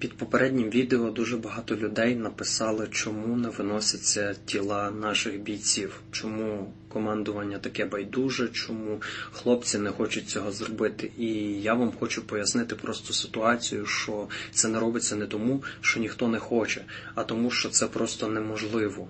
Під попереднім відео дуже багато людей написали, чому не виносяться тіла наших бійців, чому командування таке байдуже, чому хлопці не хочуть цього зробити. І я вам хочу пояснити просто ситуацію, що це не робиться не тому, що ніхто не хоче, а тому, що це просто неможливо.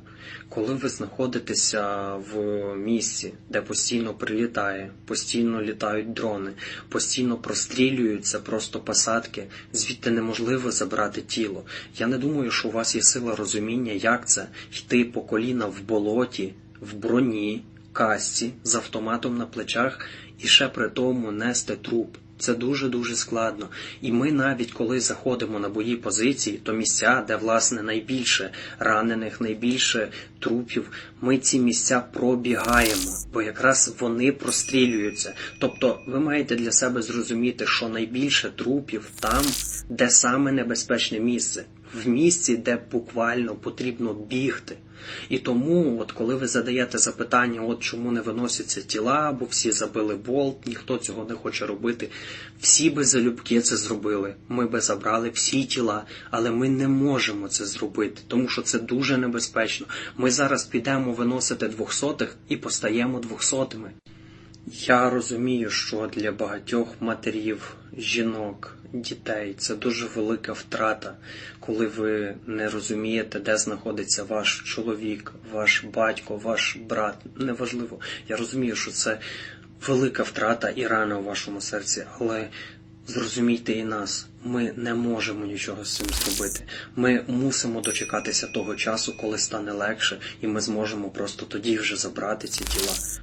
Коли ви знаходитеся в місці, де постійно прилітає, постійно літають дрони, постійно прострілюються просто посадки, звідти неможливо забрати тіло. Я не думаю, що у вас є сила розуміння, як це йти по коліна в болоті, в броні, касці, з автоматом на плечах і ще при тому нести труп. Це дуже дуже складно. І ми навіть коли заходимо на бої позиції, то місця, де власне найбільше ранених, найбільше трупів, ми ці місця пробігаємо, бо якраз вони прострілюються. Тобто, ви маєте для себе зрозуміти, що найбільше трупів там, де саме небезпечне місце, в місці, де буквально потрібно бігти. І тому, от коли ви задаєте запитання, от чому не виносяться тіла, бо всі забили болт, ніхто цього не хоче робити. Всі би залюбки це зробили. Ми би забрали всі тіла, але ми не можемо це зробити, тому що це дуже небезпечно. Ми зараз підемо виносити двохсотих і постаємо двохсотими. Я розумію, що для багатьох матерів, жінок, дітей це дуже велика втрата, коли ви не розумієте, де знаходиться ваш чоловік, ваш батько, ваш брат. Неважливо. Я розумію, що це велика втрата і рана у вашому серці, але зрозумійте і нас. Ми не можемо нічого з цим зробити. Ми мусимо дочекатися того часу, коли стане легше, і ми зможемо просто тоді вже забрати ці тіла.